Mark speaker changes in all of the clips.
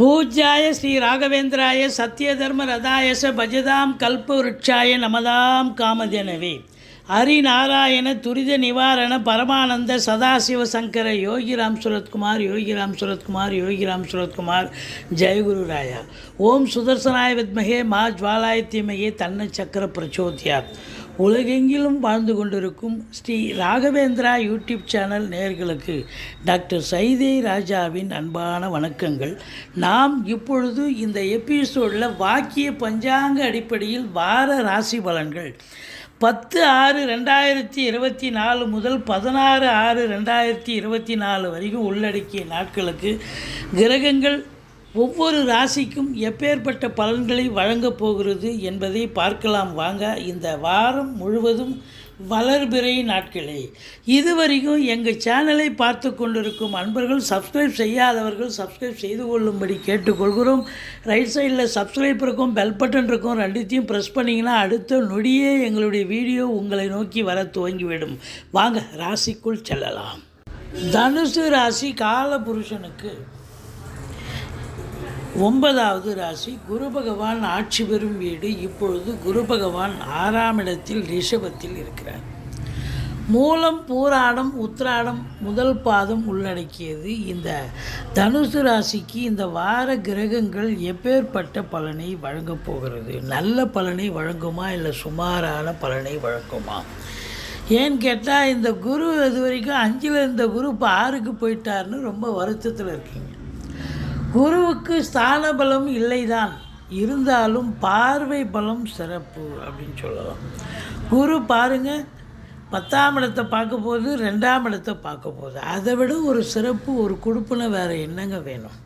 Speaker 1: பூஜ்யாய ஸ்ரீ ராகவேந்திராய சத்யதர்ம ரதாயச பஜதாம் கல்பவருட்சாய நமதாம் காமதேனவே. ஹரிநாராயண துரித நிவாரண பரமானந்த சதாசிவ சங்கர யோகிராம் சுரத்குமார் யோகிராம் சுரத்குமார் யோகிராம் சுரத்குமார். ஜெயகுரு ராயா. ஓம் சுதர்சனாய வித்மகே மா ஜுவாலாய தீமகே தன்ன சக்கர பிரச்சோதியார் உலகெங்கிலும் வாழ்ந்து கொண்டிருக்கும் ஸ்ரீ ராகவேந்திரா யூடியூப் சேனல் நேர்களுக்கு டாக்டர் சைதே ராஜாவின் அன்பான வணக்கங்கள். நாம் இப்பொழுது இந்த எபிசோடில் வாக்கிய பஞ்சாங்க அடிப்படையில் வார ராசி பலன்கள். பத்து ஆறு ரெண்டாயிரத்தி இருபத்தி நாலு முதல் பதினாறு ஆறு ரெண்டாயிரத்தி இருபத்தி நாலு வரைக்கும் உள்ளடக்கிய நாட்களுக்கு கிரகங்கள் ஒவ்வொரு ராசிக்கும் எப்பேற்பட்ட பலன்களை வழங்கப் போகிறது என்பதை பார்க்கலாம். வாங்க இந்த வாரம் முழுவதும் வளர்பிறை நாட்களே. இதுவரைக்கும் எங்கள் சேனலை பார்த்து கொண்டிருக்கும் அன்பர்கள் சப்ஸ்கிரைப் செய்யாதவர்கள் சப்ஸ்கிரைப் செய்து கொள்ளும்படி கேட்டுக்கொள்கிறோம். ரைட் சைடில் சப்ஸ்கிரைப் இருக்கும் பெல் பட்டன் இருக்கும் ரெண்டுத்தையும் ப்ரெஸ் பண்ணிங்கன்னா அடுத்த நொடியே எங்களுடைய வீடியோ உங்களை நோக்கி வர துவங்கிவிடும். வாங்க ராசிக்குள் செல்லலாம். தனுசு ராசி காலபுருஷனுக்கு ஒன்பதாவது ராசி குரு பகவான் ஆட்சி பெறும் வீடு. இப்பொழுது குரு பகவான் ஆறாம் இடத்தில் ரிஷபத்தில் இருக்கிறார். மூலம் பூராடம் உத்ராடம் முதல் பாதம் உள்ளடக்கியது. இந்த தனுசு ராசிக்கு இந்த வார கிரகங்கள் எப்பேற்பட்ட பலனை வழங்கப் போகிறது? நல்ல பலனை வழங்குமா இல்லை சுமாரான பலனை வழங்குமா? ஏன்னு கேட்டால் இந்த குரு இது வரைக்கும் அஞ்சில் இருந்த குரு இப்போ ஆறுக்கு போயிட்டாருன்னு ரொம்ப வருத்தத்தில் இருக்கீங்க. குருவுக்கு ஸ்தான பலம் இல்லைதான். இருந்தாலும் பார்வை பலம் சிறப்பு அப்படின்னு சொல்லலாம். குரு பாருங்க பத்தாம் இடத்தை பார்க்க போது ரெண்டாம் இடத்தை பார்க்க போகுது. அதை விட ஒரு சிறப்பு ஒரு கொடுப்புன வேறு என்னங்க வேணும்?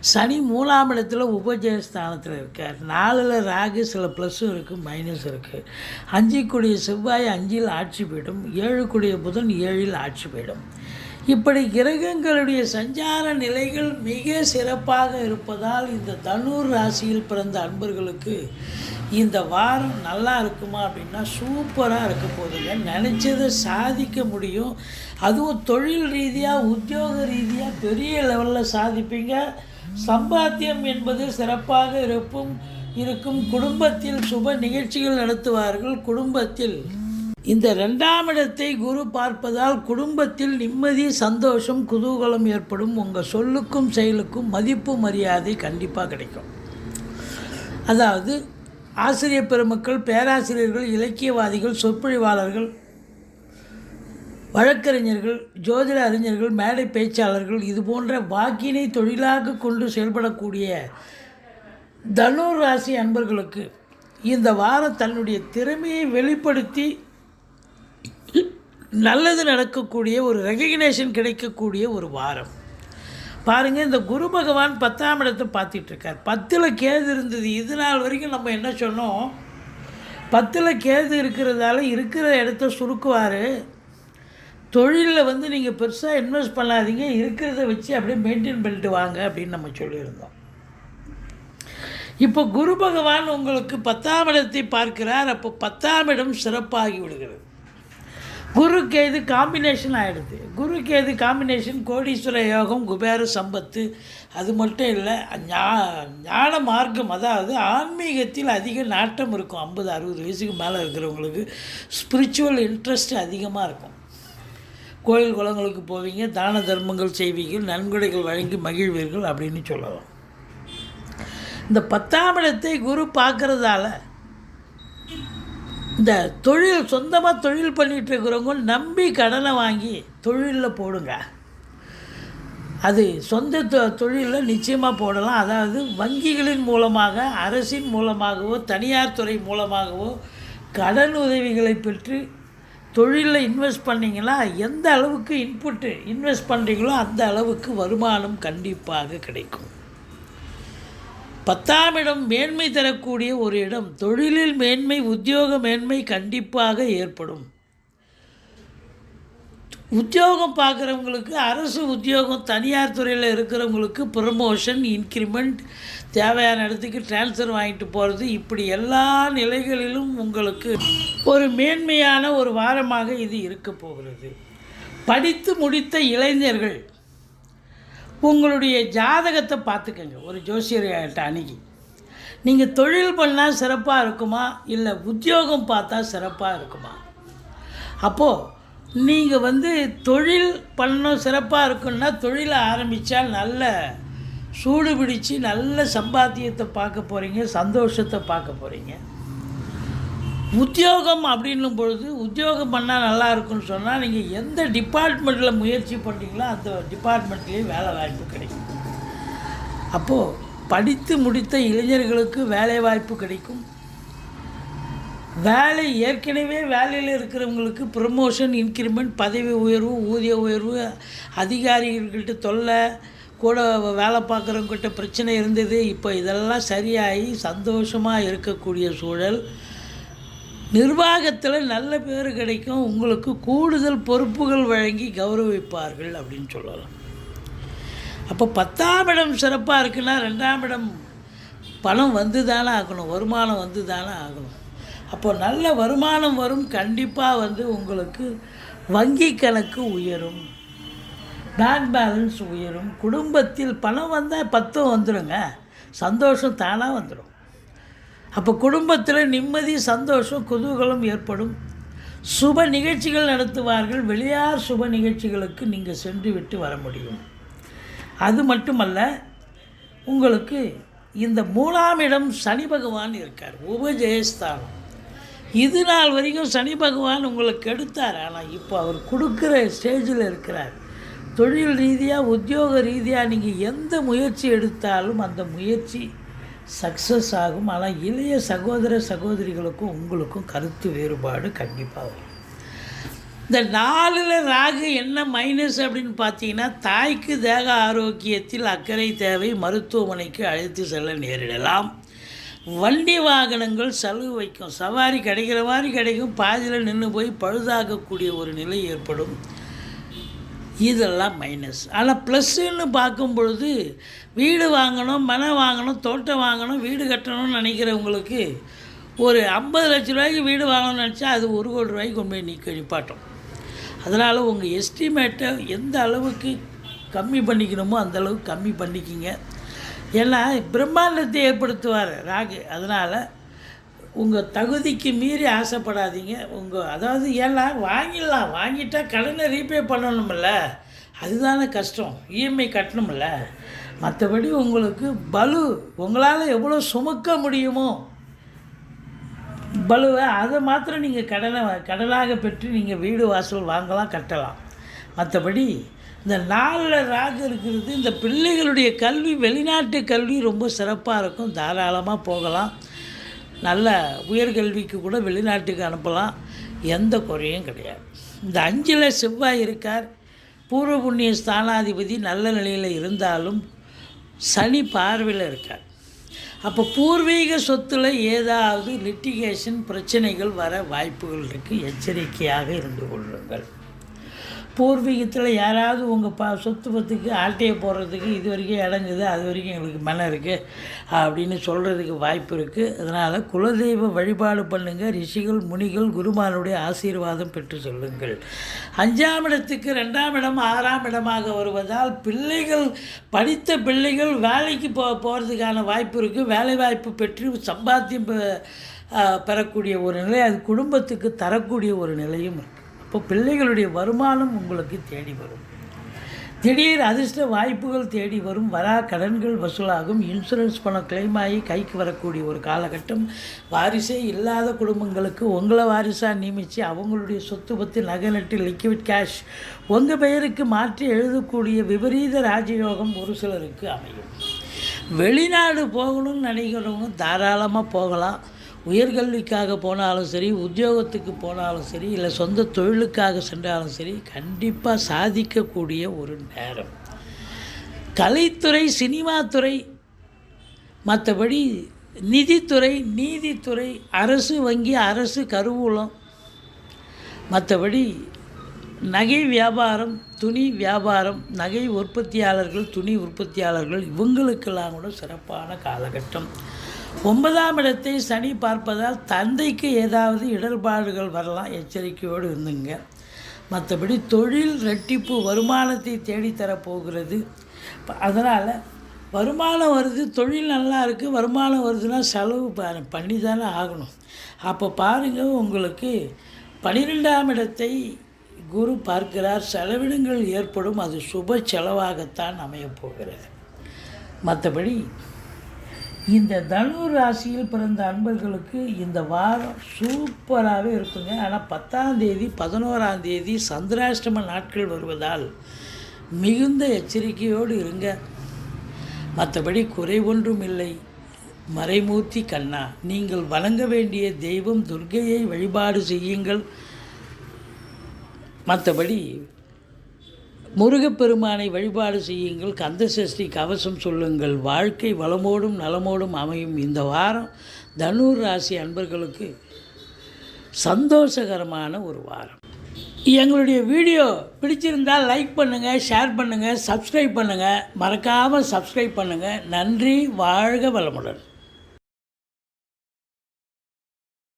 Speaker 1: சனி மூணாம் இடத்துல உபஜயஸ்தானத்தில் இருக்கார். நாலில் ராகு சில ப்ளஸ்ஸும் இருக்குது மைனஸ் இருக்குது அஞ்சு கூடிய செவ்வாய் அஞ்சில் ஆட்சி போயிடும். ஏழு கூடிய புதன் ஏழில் ஆட்சி போயிடும். இப்படி கிரகங்களுடைய சஞ்சார நிலைகள் மிக சிறப்பாக இருப்பதால் இந்த தனுர் ராசியில் பிறந்த அன்பர்களுக்கு இந்த வாரம் நல்லா இருக்குமா அப்படின்னா சூப்பராக இருக்க போகுதுங்க. நினச்சதை சாதிக்க முடியும். அதுவும் தொழில் ரீதியாக உத்தியோக ரீதியாக பெரிய லெவலில் சாதிப்பீங்க. சம்பாத்தியம் என்பது சிறப்பாக இருக்கும் இருக்கும். குடும்பத்தில் சுப நிகழ்ச்சிகள் நடத்துவார்கள். குடும்பத்தில் இந்த ரெண்டாம் இடத்தை குரு பார்ப்பதால் குடும்பத்தில் நிம்மதி சந்தோஷம் குதூகலம் ஏற்படும். உங்கள் சொல்லுக்கும் செயலுக்கும் மதிப்பு மரியாதை கண்டிப்பாக கிடைக்கும். அதாவது ஆசிரியர் பெருமக்கள் பேராசிரியர்கள் இலக்கியவாதிகள் சொற்பொழிவாளர்கள் வழக்கறிஞர்கள் ஜோதிட அறிஞர்கள் மேடை பேச்சாளர்கள் இது போன்ற வாக்கினை தொழிலாக கொண்டு செயல்படக்கூடிய தனுர் ராசி அன்பர்களுக்கு இந்த வாரம் தன்னுடைய திறமையை வெளிப்படுத்தி நல்லது நடக்கக்கூடிய ஒரு ரெகக்னேஷன் கிடைக்கக்கூடிய ஒரு வாரம். பாருங்கள் இந்த குரு பகவான் பத்தாம் இடத்தை பார்த்துட்ருக்கார். பத்தில் கேது இருந்தது. இது நாள் வரைக்கும் நம்ம என்ன சொன்னோம்? பத்தில் கேது இருக்கிறதால இருக்கிற இடத்த சுருக்குவார். தொழிலில் வந்து நீங்கள் பெருசாக இன்வெஸ்ட் பண்ணாதீங்க. இருக்கிறத வச்சு அப்படியே மெயின்டைன் பண்ணிட்டு வாங்க அப்படின்னு நம்ம சொல்லியிருந்தோம். இப்போ குரு பகவான் உங்களுக்கு பத்தாம் இடத்தை பார்க்கிறார். அப்போ பத்தாம் இடம் சிறப்பாகி விடுகிறது. குரு கேது காம்பினேஷன் ஆகிடுது குரு கேது காம்பினேஷன் கோடீஸ்வர யோகம் குபேர சம்பத்து. அது மட்டும் இல்லை ஞா ஞான மார்க்கம் அதாவது ஆன்மீகத்தில் அதிக நாட்டம் இருக்கும். ஐம்பது அறுபது வயசுக்கு மேலே இருக்கிறவங்களுக்கு ஸ்பிரிச்சுவல் இன்ட்ரெஸ்ட் அதிகமாக இருக்கும். கோயில் குளங்களுக்கு போவீங்க தான தர்மங்கள் செய்வீர்கள் நன்கொடைகள் வழங்கி மகிழ்வீர்கள் அப்படின்னு சொல்லலாம். இந்த பத்தாம் இடத்தை குரு பார்க்குறதால இந்த தொழில் சொந்தமாக தொழில் பண்ணிகிட்டு இருக்கிறவங்க நம்பி கடனை வாங்கி தொழிலில் போடுங்க. அது சொந்த தொ தொழிலில் நிச்சயமாக போடலாம். அதாவது வங்கிகளின் மூலமாக அரசின் மூலமாகவோ தனியார் துறை மூலமாகவோ கடன் உதவிகளை பெற்று தொழிலில் இன்வெஸ்ட் பண்ணிங்கன்னா எந்த அளவுக்கு இன்புட்டு இன்வெஸ்ட் பண்ணுறீங்களோ அந்த அளவுக்கு வருமானம் கண்டிப்பாக கிடைக்கும். பத்தாம் இடம் மேன்மை தரக்கூடிய ஒரு இடம் தொழிலில் மேன்மை உத்தியோக மேன்மை கண்டிப்பாக ஏற்படும். உத்தியோகம் பார்க்குறவங்களுக்கு அரசு உத்தியோகம் தனியார் துறையில் இருக்கிறவங்களுக்கு ப்ரமோஷன் இன்க்ரிமெண்ட் தேவையான இடத்துக்கு டிரான்ஸ்ஃபர் வாங்கிட்டு போகிறது இப்படி எல்லா நிலைகளிலும் உங்களுக்கு ஒரு மேன்மையான ஒரு வாரமாக இது இருக்க போகிறது. படித்து முடித்த இளைஞர்கள் உங்களுடைய ஜாதகத்தை பார்த்துக்கங்க. ஒரு ஜோசியர்கிட்ட அணுகி. நீங்கள் தொழில் பண்ணால் சிறப்பாக இருக்குமா? இல்லை உத்தியோகம் பார்த்தா சிறப்பாக இருக்குமா? அப்போது நீங்கள் வந்து தொழில் பண்ணணும் சிறப்பாக இருக்குன்னா தொழிலை ஆரம்பித்தா நல்ல சூடு பிடிச்சு நல்ல சம்பாத்தியத்தை பார்க்க போகிறீங்க சந்தோஷத்தை பார்க்க போகிறீங்க உத்தியோகம் அப்படின்னும் பொழுது உத்தியோகம் பண்ணால் நல்லா இருக்கும்னு சொன்னால் நீங்கள் எந்த டிபார்ட்மெண்ட்டில் முயற்சி பண்ணுறீங்களோ அந்த டிபார்ட்மெண்ட்லேயே வேலை வாய்ப்பு கிடைக்கும். அப்போது படித்து முடித்த இளைஞர்களுக்கு வேலை வாய்ப்பு கிடைக்கும். வேலை ஏற்கனவே வேலையில் இருக்கிறவங்களுக்கு ப்ரமோஷன் இன்க்ரிமெண்ட் பதவி உயர்வு ஊதிய உயர்வு அதிகாரிகள்கிட்ட தொல்லை கூட வேலை பார்க்குறவங்ககிட்ட பிரச்சனை இருந்தது இப்போ இதெல்லாம் சரியாகி சந்தோஷமாக இருக்கக்கூடிய சூழல் நிர்வாகத்தில் நல்ல பேர் கிடைக்கும். உங்களுக்கு கூடுதல் பொறுப்புகள் வழங்கி கௌரவிப்பார்கள் அப்படின்னு சொல்லலாம். அப்போ பத்தாம் இடம் சிறப்பாக இருக்குன்னா ரெண்டாம் இடம் பணம் வந்து தானே ஆகணும் வருமானம் வந்து தானே ஆகணும். அப்போ நல்ல வருமானம் வரும் கண்டிப்பாக வந்து உங்களுக்கு வங்கி கணக்கு உயரும் பேங்க் பேலன்ஸ் உயரும். குடும்பத்தில் பணம் வந்தால் பத்தும் வந்துடுங்க சந்தோஷம் தானாக வந்துடும் அப்போ குடும்பத்தில் நிம்மதி சந்தோஷம் குதூகலம் ஏற்படும். சுப நிகழ்ச்சிகள் நடத்துவார்கள். வெளியார் சுப நிகழ்ச்சிகளுக்கு நீங்கள் சென்று விட்டு வர முடியும். அது மட்டுமல்ல உங்களுக்கு இந்த மூணாம் இடம் சனி பகவான் இருக்கார் உபஜெயஸ்தானம். இது நாள் வரைக்கும் சனி பகவான் உங்களுக்கு எடுத்தார் ஆனால் இப்போ அவர் கொடுக்குற ஸ்டேஜில் இருக்கிறார். தொழில் ரீதியாக உத்தியோக ரீதியாக நீங்கள் எந்த முயற்சி எடுத்தாலும் அந்த முயற்சி சக்ஸஸ் ஆகும். ஆனால் இளைய சகோதர சகோதரிகளுக்கும் உங்களுக்கும் கருத்து வேறுபாடு கண்டிப்பாக வரும். இந்த நாலில் ராகு என்ன மைனஸ் அப்படின்னு பார்த்தீங்கன்னா தாய்க்கு தேக ஆரோக்கியத்தில் அக்கறை தேவை. மருத்துவமனைக்கு அழைத்து செல்ல நேரிடலாம். வண்டி வாகனங்கள் செலவு வைக்கும். சவாரி கிடைக்கிற மாதிரி கிடைக்கும். பாதியில் நின்று போய் பழுதாகக்கூடிய ஒரு நிலை ஏற்படும். இதெல்லாம் மைனஸ் ஆனால் ப்ளஸ்ஸுன்னு பார்க்கும் பொழுது வீடு வாங்கணும் மனை வாங்கணும் தோட்டம் வாங்கணும் வீடு கட்டணும்னு நினைக்கிறவங்களுக்கு ஒரு ஐம்பது லட்ச ரூபாய்க்கு வீடு வாங்கணும்னு நினச்சா அது ஒரு கோடி ரூபாய்க்கு கொண்டு போய் நிற்க நிப்பாட்டும் அதனால் உங்கள் எஸ்டிமேட்டை எந்த அளவுக்கு கம்மி பண்ணிக்கணுமோ அந்த அளவுக்கு கம்மி பண்ணிக்கிங்க. ஏன்னா பிரம்மாண்டத்தை ஏற்படுத்துவார் ராகு. அதனால் உங்கள் தகுதிக்கு மீறி ஆசைப்படாதீங்க. உங்கள் அதாவது ஏன்னா வாங்கிடலாம். வாங்கிட்டா கடனை ரீபே பண்ணணுமில்ல அதுதானே கஷ்டம். இஎம்ஐ கட்டணுமில்ல மற்றபடி உங்களுக்கு பலு உங்களால் எவ்வளோ சுமக்க முடியுமோ பலுவை அதை மாத்திரம் நீங்கள் கடனை கடனாக பெற்று நீங்கள் வீடு வாசல் வாங்கலாம் கட்டலாம். மற்றபடி இந்த நாளில் ராகு இருக்கிறது இந்த பிள்ளைகளுடைய கல்வி வெளிநாட்டு கல்வி ரொம்ப சிறப்பாக இருக்கும். தாராளமாக போகலாம். நல்ல உயர்கல்விக்கு கூட வெளிநாட்டுக்கு அனுப்பலாம். எந்த குறையும் கிடையாது. இந்த அஞ்சில் செவ்வாய் இருக்கார். பூர்வ புண்ணிய ஸ்தானாதிபதி நல்ல நிலையில் இருந்தாலும் சனி பார்வையில் இருக்கார். அப்போ பூர்வீக சொத்தில் ஏதாவது லிட்டிகேஷன் பிரச்சனைகள் வர வாய்ப்புகள் இருக்குது எச்சரிக்கையாக இருந்து கொள்ளுங்கள். பூர்வீகத்தில் யாராவது உங்கள் ப சொத்து பத்துக்கு ஆட்டையை போடுறதுக்கு இது வரைக்கும் இடங்குது அது வரைக்கும் எங்களுக்கு மனம் இருக்குது அப்படின்னு சொல்கிறதுக்கு வாய்ப்பு இருக்குது அதனால் குலதெய்வ வழிபாடு பண்ணுங்கள் ரிஷிகள் முனிகள் குருமானுடைய ஆசீர்வாதம் பெற்று சொல்லுங்கள். அஞ்சாம் இடத்துக்கு ரெண்டாம் இடம் ஆறாம் இடமாக வருவதால் பிள்ளைகள் படித்த பிள்ளைகள் வேலைக்கு போ போகிறதுக்கான வாய்ப்பு இருக்குது வேலை வாய்ப்பு பெற்று சம்பாத்தியம் பெ- பெறக்கூடிய ஒரு நிலை அது குடும்பத்துக்கு தரக்கூடிய ஒரு நிலையும் இருக்குது இப்போ பிள்ளைகளுடைய வருமானம் உங்களுக்கு தேடி வரும். திடீர் அதிர்ஷ்ட வாய்ப்புகள் தேடி வரும். வரா கடன்கள் வசூலாகும். இன்சூரன்ஸ் பணம் கிளைம் ஆகி கைக்கு வரக்கூடிய ஒரு காலகட்டம். வாரிசே இல்லாத குடும்பங்களுக்கு உங்களை வாரிசாக நியமித்து அவங்களுடைய சொத்து பத்து நகை நட்டு லிக்விட் கேஷ் உங்கள் பெயருக்கு மாற்றி எழுதக்கூடிய விபரீத ராஜயோகம் ஒரு சிலருக்கு அமையும். வெளிநாடு போகணும்னு நினைக்கிறவங்க தாராளமாக போகலாம். உயர்கல்விக்காக போனாலும் சரி உத்தியோகத்துக்கு போனாலும் சரி இல்லை சொந்த தொழிலுக்காக சென்றாலும் சரி கண்டிப்பாக சாதிக்கக்கூடிய ஒரு நேரம். கலைத்துறை சினிமாத்துறை மற்றபடி நிதித்துறை நீதித்துறை அரசு வங்கி அரசு கருவூலம் மற்றபடி நகை வியாபாரம் துணி வியாபாரம் நகை உற்பத்தியாளர்கள் துணி உற்பத்தியாளர்கள் இவங்களுக்கெல்லாம் கூட சிறப்பான காலகட்டம். ஒன்பதாம் இடத்தை சனி பார்ப்பதால் தந்தைக்கு ஏதாவது இடர்பாடுகள் வரலாம் எச்சரிக்கையோடு இருந்துங்க. மற்றபடி தொழில் ரெட்டிப்பு வருமானத்தை தேடித்தரப்போகிறது அதனால் வருமானம் வருது தொழில் நல்லா இருக்குது வருமானம் வருதுன்னா செலவு பண்ணி தானே ஆகணும். அப்போ பாருங்கள் உங்களுக்கு பன்னிரெண்டாம் இடத்தை குரு பார்க்கிறார் செலவினங்கள் ஏற்படும் அது சுப செலவாகத்தான் அமையப் போகிறது. மற்றபடி இந்த தனு ராசியில் பிறந்த அன்பர்களுக்கு இந்த வாரம் சூப்பராகவே இருக்குங்க. ஆனால் பத்தாம் தேதி பதினோராம் தேதி சந்திராஷ்டம நாட்கள் வருவதால் மிகுந்த எச்சரிக்கையோடு இருங்க. மற்றபடி குறை ஒன்றும் இல்லை. மறைமூர்த்தி கண்ணா நீங்கள் வணங்க வேண்டிய தெய்வம் துர்கையை வழிபாடு செய்யுங்கள். மற்றபடி முருகப்பெருமானை வழிபாடு செய்யுங்கள். கந்த சஷ்டி கவசம் சொல்லுங்கள். வாழ்க்கை வளமோடும் நலமோடும் அமையும். இந்த வாரம் தனுர் ராசி அன்பர்களுக்கு சந்தோஷகரமான ஒரு வாரம். எங்களுடைய வீடியோ பிடிச்சிருந்தால் லைக் பண்ணுங்கள் ஷேர் பண்ணுங்கள் சப்ஸ்கிரைப் பண்ணுங்கள் மறக்காமல் சப்ஸ்கிரைப் பண்ணுங்கள் நன்றி வாழ்க வளமுடன்.